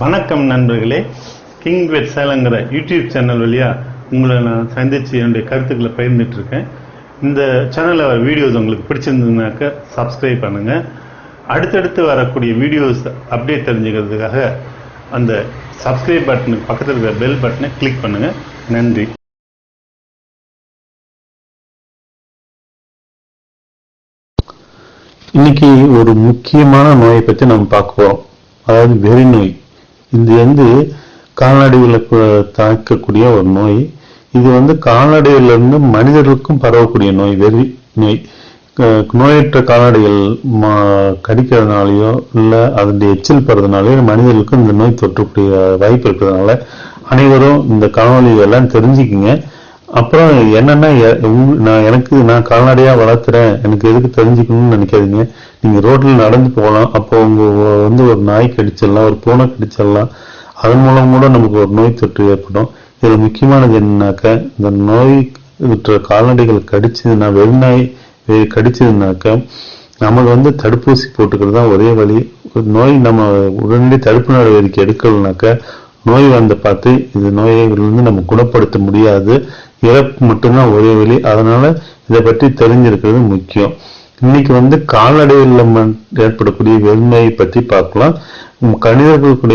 வணக்கம் நண்பர்களே. கிங் வெட் சேலங்கிற யூடியூப் சேனல் வழியாக உங்களை நான் சந்தித்து என்னுடைய கருத்துக்களை பகிர்ந்துட்டு இருக்கேன் இந்த சேனலில் வீடியோஸ் உங்களுக்கு பிடிச்சிருந்ததுனாக்க சப்ஸ்கிரைப் பண்ணுங்கள் அடுத்தடுத்து வரக்கூடிய வீடியோஸ் அப்டேட் தெரிஞ்சுக்கிறதுக்காக அந்த சப்ஸ்கிரைப் பட்டனுக்கு பக்கத்தில் இருக்கிற பெல் பட்டனை கிளிக் பண்ணுங்கள் நன்றி. இன்னைக்கு ஒரு முக்கியமான நோயை பற்றி நம்ம பார்க்க போகிறோம் அதாவது வெறி நோய். இது வந்து கால்நடைகளை தாக்கக்கூடிய ஒரு நோய் இது வந்து கால்நடைகள்ல இருந்து மனிதர்களுக்கும் பரவக்கூடிய நோய் வெறி நோய். நோயற்ற கால்நடைகள் மா கடிக்கிறதுனாலையோ இல்லை அதனுடைய எச்சில் படுறதுனாலயோ மனிதர்களுக்கும் இந்த நோய் தொற்றக்கூடிய வாய்ப்பு இருக்கிறதுனால அனைவரும் இந்த காணொலியை எல்லாம் தெரிஞ்சுக்கிங்க. அப்புறம் என்னன்னா நான் எனக்கு நான் கால்நடையா வளர்த்துறேன். எனக்கு எதுக்கு தெரிஞ்சுக்கணும்னு நினைக்காதீங்க. நீங்க ரோட்ல நடந்து போகலாம். அப்போ உங்க வந்து ஒரு நாய் கடிச்சிடலாம் ஒரு பூனை கடிச்சிடலாம். அதன் மூலம் கூட நமக்கு ஒரு நோய் தொற்று ஏற்படும். இதுல முக்கியமானது என்னன்னாக்க இந்த நோய் விற்ற கால்நடைகள் கடிச்சதுன்னா வெறுநாய் கடிச்சதுனாக்க நமக்கு வந்து தடுப்பூசி போட்டுக்கிறது தான் ஒரே வழி. ஒரு நோய் நம்ம உடனடி தடுப்பு நடவடிக்கை எடுக்கலனாக்க நோய் வந்த பார்த்து இது நோயிலிருந்து நம்ம குணப்படுத்த முடியாது. இறப்பு மட்டும்தான் ஒரே வழி. அதனால இதை பற்றி தெரிஞ்சிருக்கிறது முக்கியம். இன்னைக்கு வந்து கால்நடைகளில் ஏற்படக்கூடிய வெண்மையை பற்றி பார்க்கலாம். உம்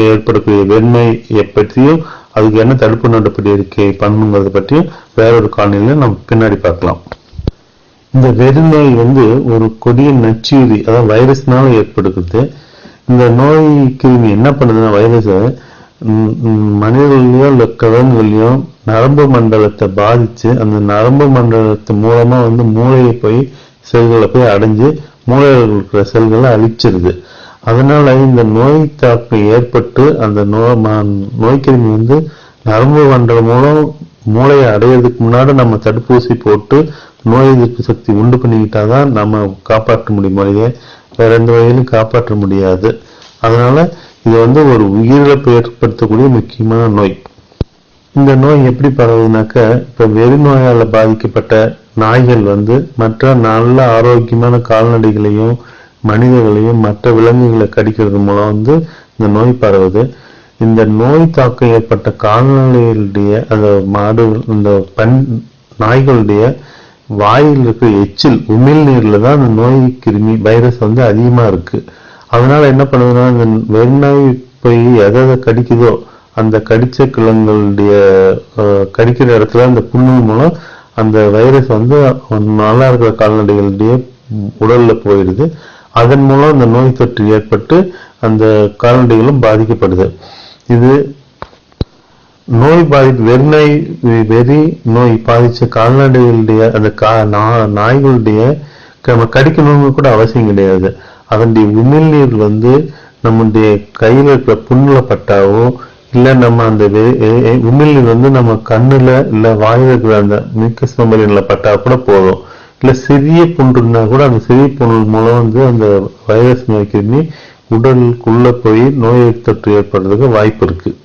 ஏற்படக்கூடிய வெண்மையை பற்றியும் அதுக்கு என்ன தடுப்பு நடவடிக்கை பண்ணுங்கிறத பற்றியும் வேறொரு காலநிலையில நம்ம பின்னாடி பார்க்கலாம். இந்த வெறிநோய் வந்து ஒரு கொடிய நச்சுயிரி அதாவது வைரஸ்னால ஏற்படுகிறது. இந்த நோய் கிருமி என்ன பண்ணுதுன்னா வைரஸ் மனிதர்களையோ இல்லை கிழங்குகளையோ நரம்பு மண்டலத்தை பாதிச்சு அந்த நரம்பு மண்டலத்து மூலமாக வந்து மூளையை போய் செல்களை போய் அடைஞ்சு மூளையில் இருக்கிற செல்களை அழிச்சிருது. அதனால் இந்த நோய் தாக்கம் ஏற்பட்டு அந்த நோய் ம- கிருமி வந்து நரம்பு மண்டலம் மூலம் மூளையை அடையிறதுக்கு முன்னாடி நம்ம தடுப்பூசி போட்டு நோய் எதிர்ப்பு சக்தி உண்டு பண்ணிக்கிட்டாதான் நம்ம காப்பாற்ற முடியும் மொழியை வேற எந்த வகையிலும் காப்பாற்ற முடியாது. அதனால இது வந்து ஒரு உயிரிழப்பு ஏற்படுத்தக்கூடிய முக்கியமான நோய். இந்த நோய் எப்படி பரவுதுனாக்க இப்போ வெறி நோயால் பாதிக்கப்பட்ட நாய்கள் வந்து மற்ற நல்ல ஆரோக்கியமான கால்நடைகளையும் மனிதர்களையும் மற்ற விலங்குகளை கடிக்கிறது மூலம் வந்து இந்த நோய் பரவுது. இந்த நோய் தாக்கம் ஏற்பட்ட கால்நடைகளுடைய அந்த மாடு இந்த பண் நாய்களுடைய வாயில் இருக்கிற எச்சில் உமிழ்நீரில் தான் அந்த நோய் கிருமி வைரஸ் வந்து அதிகமாக இருக்குது அதனால என்ன பண்ணுதுன்னா இந்த வெண்ணாய் போய் எதை எதை கடிக்குதோ அந்த கடிச்ச கிழங்களுடைய கடிக்கிற இடத்துல அந்த புண்ணு மூலம் அந்த வைரஸ் வந்து நல்லா இருக்கிற கால்நடைகளுடைய உடல்ல போயிடுது. அதன் மூலம் அந்த நோய் தொற்று ஏற்பட்டு அந்த கால்நடைகளும் பாதிக்கப்படுது. இது நோய் பாதிப்பு வெறிநோய் வெறி நோய் பாதித்த கால்நடைகளுடைய அந்த கா நா- நாய்களுடைய நம்ம கடிக்கணும்னு கூட அவசியம் கிடையாது. அதனுடைய உமிழ்நீர் வந்து நம்முடைய கையில் இருக்கிற புண்ணில் பட்டாவோ இல்லை நம்ம அந்த உமிழ்நீர் வந்து நம்ம கண்ணில் இல்லை வாயில் இருக்கிற அந்த மிக்கஸ் மெமரின்ல பட்டா கூட போதும். இல்லை சிறிய புண்ணு கூட அந்த சிறிய புண்ணு மூலம் வந்து அந்த வைரஸ் நோய்க்கிருமி உடலுக்குள்ளே போய் நோய் தொற்று ஏற்படுறதுக்கு வாய்ப்பு இருக்குது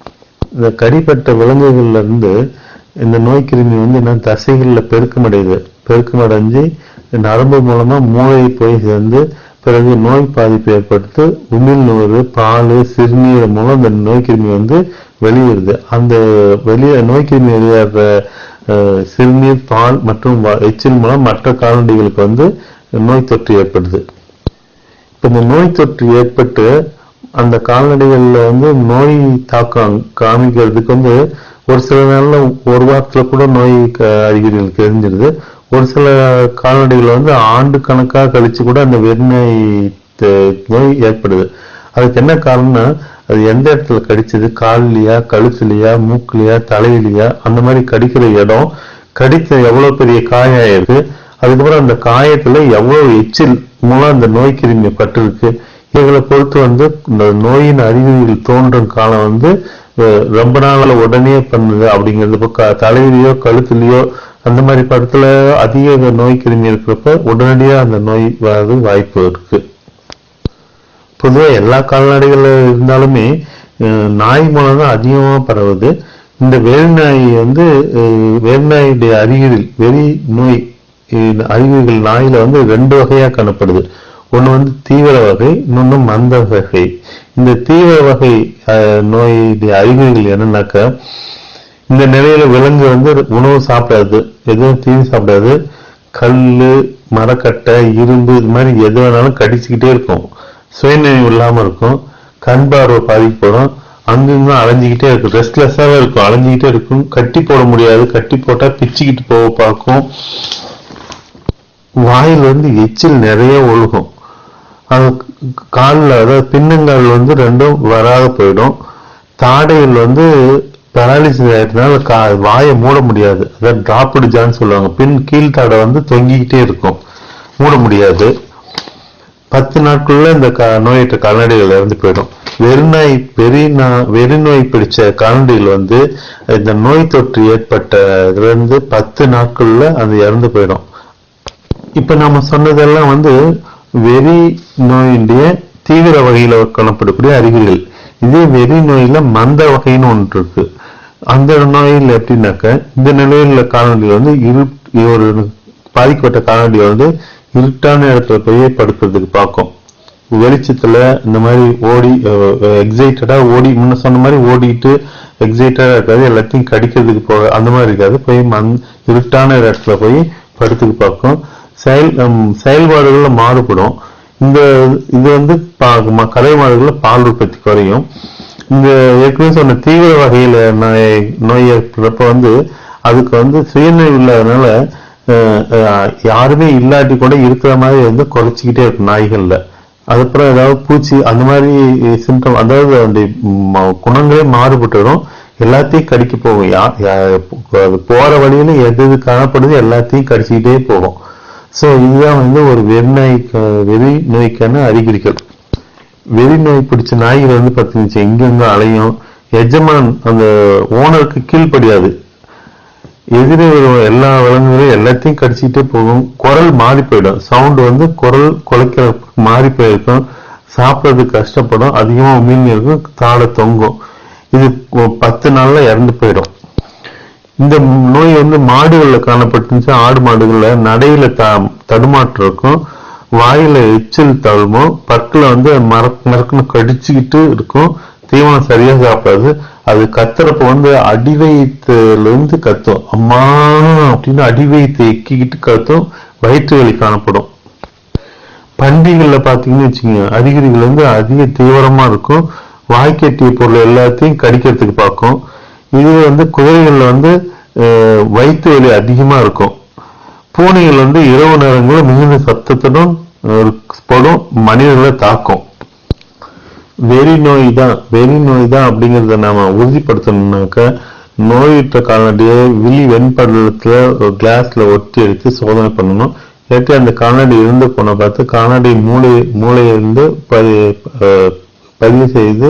இந்த கடிப்பட்ட விலங்குகள்ல இருந்து இந்த நோய் கிருமி வந்து என்ன தசைகளில் பெருக்கமடையுது பெருக்கமடைஞ்சு நரம்பு மூலமாக மூளையை போய் சேர்ந்து பிறகு நோய் பாதிப்பு ஏற்படுத்து உமிழ்நோறு பால் சிறுநீர் மூலம் இந்த நோய் கிருமி வந்து வெளியிடுது அந்த வெளியே நோய் கிருமி வெளியேற சிறுநீர் பால் மற்றும் எச்சில் மூலம் மற்ற கால்நடைகளுக்கு வந்து நோய் தொற்று ஏற்படுது. இப்ப இந்த நோய் தொற்று ஏற்பட்டு அந்த கால்நடைகள்ல வந்து நோய் தாக்கம் காமிக்கிறதுக்கு வந்து ஒரு சில நாள்ல ஒரு வாரத்துல கூட நோய் அறிகுறிகள் தெரிஞ்சிருது. ஒரு சில கால்நடைகள் வந்து ஆண்டு கணக்காக கழிச்சு கூட அந்த வெறிநோய் நோய் ஏற்படுது. அதுக்கு என்ன காரணம்னா அது எந்த இடத்துல கடிச்சது? கால்லையா கழுத்துலையா மூக்குலையா தலையிலையா? அந்த மாதிரி கடிக்கிற இடம் கடித்த எவ்வளவு பெரிய காயம் அதுக்கப்புறம் அந்த காயத்துல எவ்வளவு எச்சில் மூலம் அந்த நோய் கிருமி பட்டிருக்கு? இவங்களை பொறுத்து வந்து இந்த நோயின் அறிகுறிகள் தோன்றும் காலம் வந்து ரொம்ப நாளில் உடனே பண்ணுது அப்படிங்கிறது இப்போ க- கழுத்துலையோ அந்த மாதிரி படத்துல அதிக நோய் கிருமி இருக்கிறப்ப உடனடியா அந்த நோய் வர்றது வாய்ப்பு இருக்கு. பொதுவா எல்லா கால்நடைகள் இருந்தாலுமே நாய் மூலம் தான் அதிகமா பரவுது. இந்த வேல்நாய் வந்து வேல்நாயுடைய அறிகுறி வெறி நோய் அறிகுறிகள் நாயில வந்து ரெண்டு வகையா காணப்படுது. ஒண்ணு வந்து தீவிர வகை இன்னொன்று மந்த வகை. இந்த தீவிர வகை அஹ், நோயுடைய அறிகுறிகள் என்னன்னாக்கா இந்த நிலையில விலங்கு வந்து உணவு சாப்பிடாது எதுவும் தீனி சாப்பிடாது. கல் மரக்கட்டை இரும்பு இது மாதிரி எது வேணாலும் கடிச்சுக்கிட்டே இருக்கும். சுயநினைவு இல்லாமல் இருக்கும். கண் பார்வை பாதிக்கப்படும். அங்கங்க அலைஞ்சிக்கிட்டே இருக்கும். ரெஸ்ட்லெஸ்ஸாகவே இருக்கும். அலைஞ்சிக்கிட்டே இருக்கும். கட்டி போட முடியாது. கட்டி போட்டால் பிச்சுக்கிட்டு போக பார்க்கும். வாயில் வந்து எச்சில் நிறைய ஒழுகும். அது காலில் அதாவது பின்னங்கால் வந்து ரெண்டும் வராத போயிடும். தாடையில் வந்து பேரலிசிஸ் ஆயிட்டதுனால கா வாயை மூட முடியாது. அதாவது டிராப்டு ஜான்னு சொல்லுவாங்க. பின் கீழ் தடை வந்து தொங்கிக்கிட்டே இருக்கும். மூட முடியாது. பத்து நாட்களில் இந்த க- நோயற்ற கால்நடைகள் இறந்து போயிடும். வெறிநாய் வெறிநா வெறிநோய் பிடிச்ச கால்நடைகள் வந்து இந்த நோய் தொற்று ஏற்பட்ட இருந்து பத்து நாட்களில் அது இறந்து போயிடும். இப்போ நம்ம சொன்னதெல்லாம் வந்து வெறி நோயினுடைய தீவிர வகையில் காணப்படக்கூடிய அறிகுறிகள். இதே வெறி நோயில் மந்த வகைன்னு ஒன்று இருக்குது அந்த நோயில் எப்படின்னாக்க இந்த நிலையில் கால்நடைகள் வந்து இரு ஒரு பாதிக்கப்பட்ட கால்நடைகள் வந்து இருட்டான இடத்துல போய் படுக்கிறதுக்கு பார்க்கும். வெளிச்சத்துல இந்த மாதிரி ஓடி எக்ஸைட்டடா ஓடி முன்ன சொன்ன மாதிரி ஓடிட்டு எக்ஸைட்டடா இருக்காது எல்லாத்தையும் கடிக்கிறதுக்கு போக அந்த மாதிரி இருக்காது. போய் மண் இருட்டான இடத்துல போய் படுத்துக்கு பார்க்கும். செயல் செயல்பாடுகளில் மாறுபடும். இந்த இது வந்து பா- ம- கலை பால் உற்பத்தி குறையும். இந்த ஏற்கனவே சொன்ன தீவிர வகையில் நோய் நோய் ஏற்படுறப்ப வந்து அதுக்கு வந்து சுயநோய் இல்லாதனால யாருமே இல்லாட்டி கூட இருக்கிற மாதிரி வந்து குறைச்சிக்கிட்டே இருக்கும் நாய்களில். அதுக்கப்புறம் ஏதாவது பூச்சி அந்த மாதிரி சிம்டம் அதாவது அந்த குணங்களே மாறுபட்டுடும் எல்லாத்தையும் கடிக்க போகும். யா அது போகிற வழியில் எது எது காணப்படுது எல்லாத்தையும் கடிச்சிக்கிட்டே போகும். ஸோ இதுதான் வந்து ஒரு வெறிநாய்க்கு வெறி நோய்க்கான அறிகுறிகள். வெறி நோய் பிடிச்ச நாய்கள் வந்து பார்த்தீங்கன்னா எங்கெங்க அலையும். எஜமான் அந்த ஓனருக்கு கீழ்ப்படியாது. எதிரே வரும் எல்லா விலங்குகளையும் எல்லாத்தையும் கடிச்சிக்கிட்டே போகும். குரல் மாறி போயிடும். சவுண்ட் வந்து குரல் குலைக்கிற மாறி போயிருக்கும். சாப்பிட்றதுக்கு கஷ்டப்படும். அதிகமா மீன் இருக்கும். தாழ தொங்கும். இது பத்து நாள்ல இறந்து போயிடும். இந்த நோய் வந்து மாடுகளில் காணப்பட்டுச்சு ஆடு மாடுகள்ல நடையில் த தடுமாற்றம் இருக்கும். வாயில எச்சில் தழுமோ பற்களை வந்து மறக் மறக்குன்னு கடிச்சுக்கிட்டு இருக்கும். தீவனம் சரியா சாப்பிடாது. அது கத்துறப்ப வந்து அடிவயிற்றுல இருந்து கத்தும். அம்மா அப்படின்னு அடிவயிற்றை எக்கிக்கிட்டு கத்தும். வயிற்று வலி காணப்படும். பன்றிகள்ல பாத்தீங்கன்னு வச்சுக்கோங்க அறிகுறிகள் வந்து அதிக தீவிரமா இருக்கும். வாய்க்கட்டிய பொருள் எல்லாத்தையும் கடிக்கிறதுக்கு பார்க்கும். இது வந்து குதிரைகள்ல வந்து அஹ், வயிற்று வலி அதிகமா இருக்கும். பூனைகள் வந்து இரவு நேரங்களில் மிகுந்த சத்தத்துடன் படும் மனிதர்களை தாக்கும். வெறி நோய் தான் வெறி நோய் தான் அப்படிங்கறத நாம உறுதிப்படுத்தணும்னாக்க நோயுற்ற கால்நடையை விழி வெண்படலத்துல கிளாஸ்ல ஒட்டி எடுத்து சோதனை பண்ணணும். இல்லாட்டி அந்த கால்நடை இருந்து போன பார்த்து கால்நடை மூளை மூளையிலிருந்து பதி அஹ், பதிவு செய்து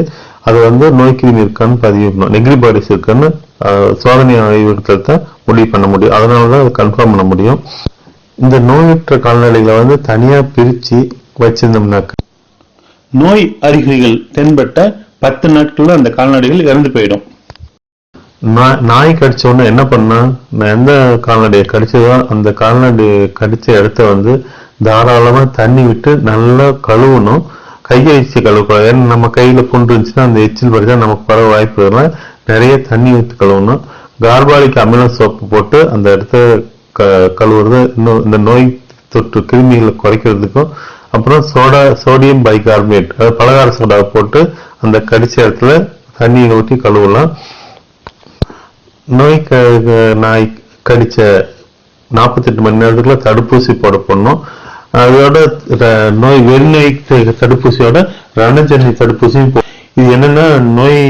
அது வந்து நோய் கிருமி இருக்கான்னு பதிவு பண்ணணும் நெகிரி பாடிஸ் இருக்கான்னு சோதனை ஆய்வுகளை தான் முடிவு பண்ண முடியும். அதனால தான் அதை கன்ஃபார்ம் பண்ண முடியும். இந்த நோயுற்ற கால்நடைகளை வந்து தனியா பிரிச்சு வச்சிருந்தோம்னாக்க நோய் அறிகுறிகள் தென்பட்ட பத்து நாட்கள்ல அந்த கால்நடைகள் இறந்து போயிடும். நாய் கடிச்ச உடனே என்ன பண்ணா நான் எந்த கால்நடையை கடிச்சதோ அந்த கால்நடை கடிச்ச இடத்த வந்து தாராளமா தண்ணி விட்டு நல்லா கழுவணும். கையை வச்சு கழுவக்கூடாது ஏன்னா நம்ம கையில புண்டு இருந்துச்சுன்னா அந்த எச்சில் படிச்சா நமக்கு வர வாய்ப்பு வரலாம் நிறைய தண்ணி ஊற்றி கழுவணும் கார்பாலிக் அமில சோப்பு போட்டு அந்த இடத்த க- கழுவுறது இன்னும் இந்த நோய் தொற்று கிருமிகளை குறைக்கிறதுக்கும் அப்புறம் சோடா சோடியம் பைகார்பனேட் அதாவது பலகார சோடா போட்டு அந்த கடிச்ச இடத்துல தண்ணியை ஊற்றி கழுவலாம். நோய் க- நாய் கடிச்ச நாற்பத்தெட்டு மணி நேரத்துக்குள்ள தடுப்பூசி போட போடணும். அதோட நோய் வெறிநோய் தடுப்பூசியோட ரணஜனி தடுப்பூசியும் இது என்னன்னா நோய்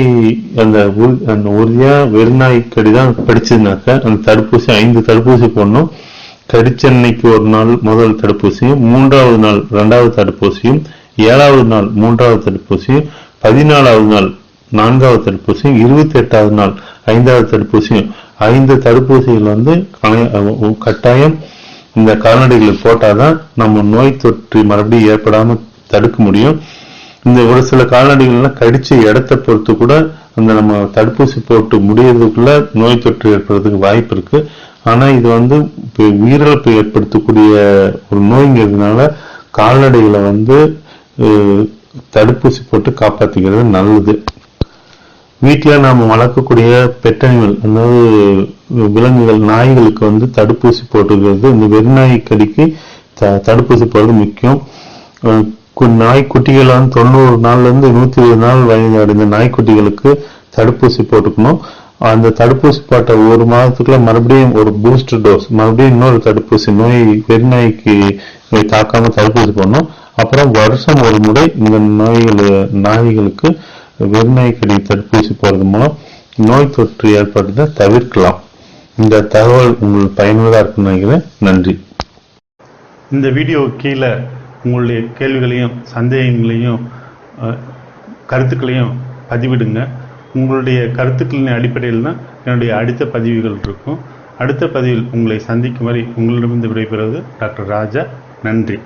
அந்த அந்த உறுதியா வெறிநாய் கடி தான் கடிச்சதுனாக்க அந்த தடுப்பூசி ஐந்து தடுப்பூசி போடணும். கடிச்சன்னைக்கு ஒரு நாள் முதல் தடுப்பூசியும் மூன்றாவது நாள் ரெண்டாவது தடுப்பூசியும் ஏழாவது நாள் மூன்றாவது தடுப்பூசியும் பதினாலாவது நாள் நான்காவது தடுப்பூசியும் இருபத்தி எட்டாவது நாள் ஐந்தாவது தடுப்பூசியும். ஐந்து தடுப்பூசிகள் வந்து கண- கட்டாயம் இந்த கால்நடைகளுக்கு போட்டாதான் நம்ம நோய் தொற்று மறுபடியும் ஏற்படாம தடுக்க முடியும். இந்த ஒரு சில கால்நடைகள்லாம் கடிச்ச இடத்தை பொறுத்து கூட அந்த நம்ம தடுப்பூசி போட்டு முடியறதுக்குள்ள நோய் தொற்று ஏற்படுறதுக்கு வாய்ப்பு இருக்கு. ஆனா இது வந்து உயிரிழப்பு ஏற்படுத்தக்கூடிய ஒரு நோய்ங்கிறதுனால கால்நடைகளை வந்து தடுப்பூசி போட்டு காப்பாத்திக்கிறது நல்லது. வீட்டில் நாம் வளர்க்கக்கூடிய பெட்டனிகள் அதாவது விலங்குகள் நாய்களுக்கு வந்து தடுப்பூசி போட்டுக்கிறது. இந்த வெறிநாய் கடிக்கு த தடுப்பூசி போடுறது முக்கியம். நாய்க்குட்டிகள் வந்து தொண்ணூறு நாள்ல இருந்து இருபது நாள் வயது அடைந்த நாய்க்குட்டிகளுக்கு தடுப்பூசி போட்டுக்கணும். அந்த தடுப்பூசி போட்ட ஒரு மாதத்துக்குள்ள மறுபடியும் ஒரு பூஸ்டர் டோஸ் மறுபடியும் இன்னொரு தடுப்பூசி நோய் வெறிநாய்க்கு தாக்காமல் தடுப்பூசி போடணும். அப்புறம் வருஷம் ஒரு முறை இந்த நோய்கள் நாய்களுக்கு வெறுநாய்க்கடி தடுப்பூசி போடுறது மூலம் நோய் தொற்று ஏற்படுறதை தவிர்க்கலாம். இந்த தகவல் உங்களுக்கு பயனுள்ளதாக இருக்கும்னு நினைக்கிறேன். நன்றி. இந்த வீடியோ கீழே உங்களுடைய கேள்விகளையும் சந்தேகங்களையும் கருத்துக்களையும் பதிவிடுங்க. உங்களுடைய கருத்துக்களின் அடிப்படையில் தான் என்னுடைய அடுத்த பதிவுகள் இருக்கும். அடுத்த பதிவில் உங்களை சந்திக்கும் வரை உங்களிடமிருந்து விடைபெறுவது டாக்டர் ராஜா. நன்றி.